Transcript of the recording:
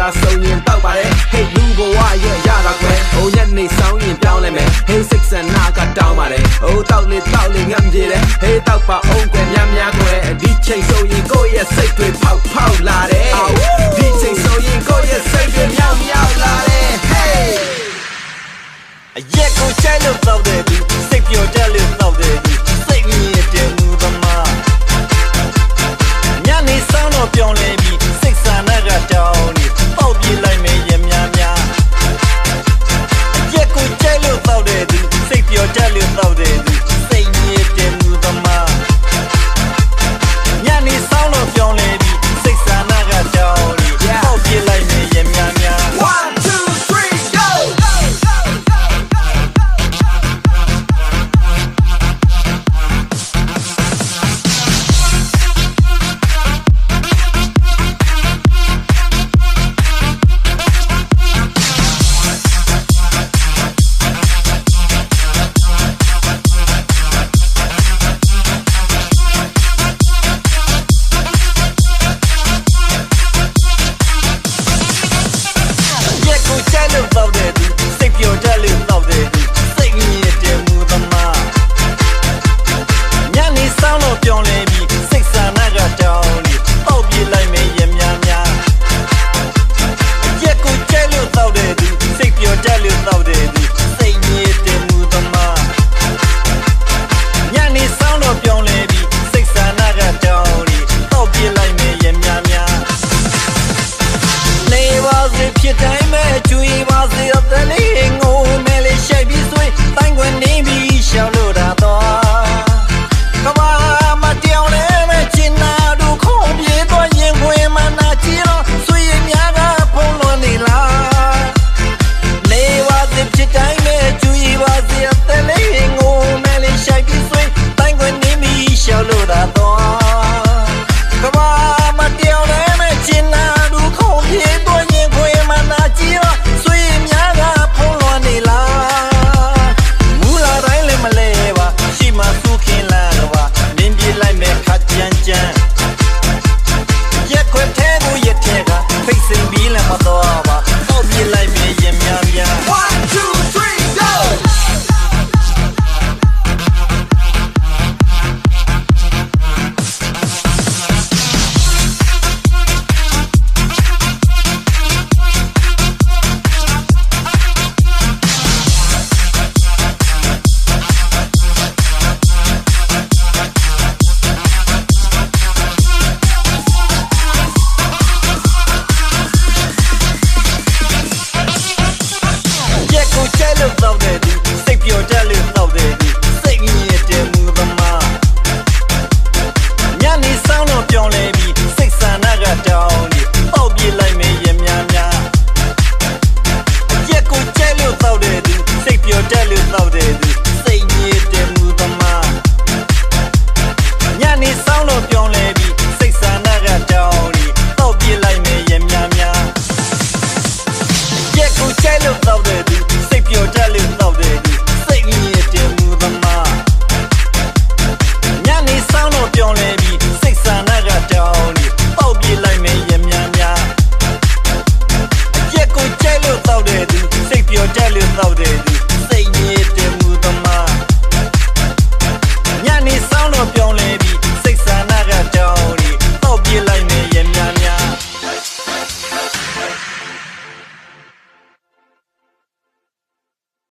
တာစုံရင်ပောက်ပါတယ်ဟိတ်လူဘဝရဲ့ရတာကွယ်ဟိုရက်နေဆောင်းရင်ပြောင်းလဲမယ်ဟိတ်စိတ်ဆန္ဒကတောင်းပါတယ်အိုးတောက်လေတောက်လေငတ်ပြေတယ်ဟိတ်တောက်ပါအောင်ကွယ်များများကွယ်ဒီချိန်ဆိုရင်ကိုယ့်ရဲ့စိတ်တွေဖောက်ဖောက်လာတယ်ဒီချိန်ဆိုရင်ကိုယ့်ရဲ့စိတ်တွေမြောက်မြောက်လာတယ် hey အရက်ကိုချိုင်းလို့တောက်တယ်ဒီစိတ်ပျော် ပြောင်းလဲပြီးစိတ်ဆန္ဒ တောက်တဲ့ဒီစိတ်ပျော်တတ်လေ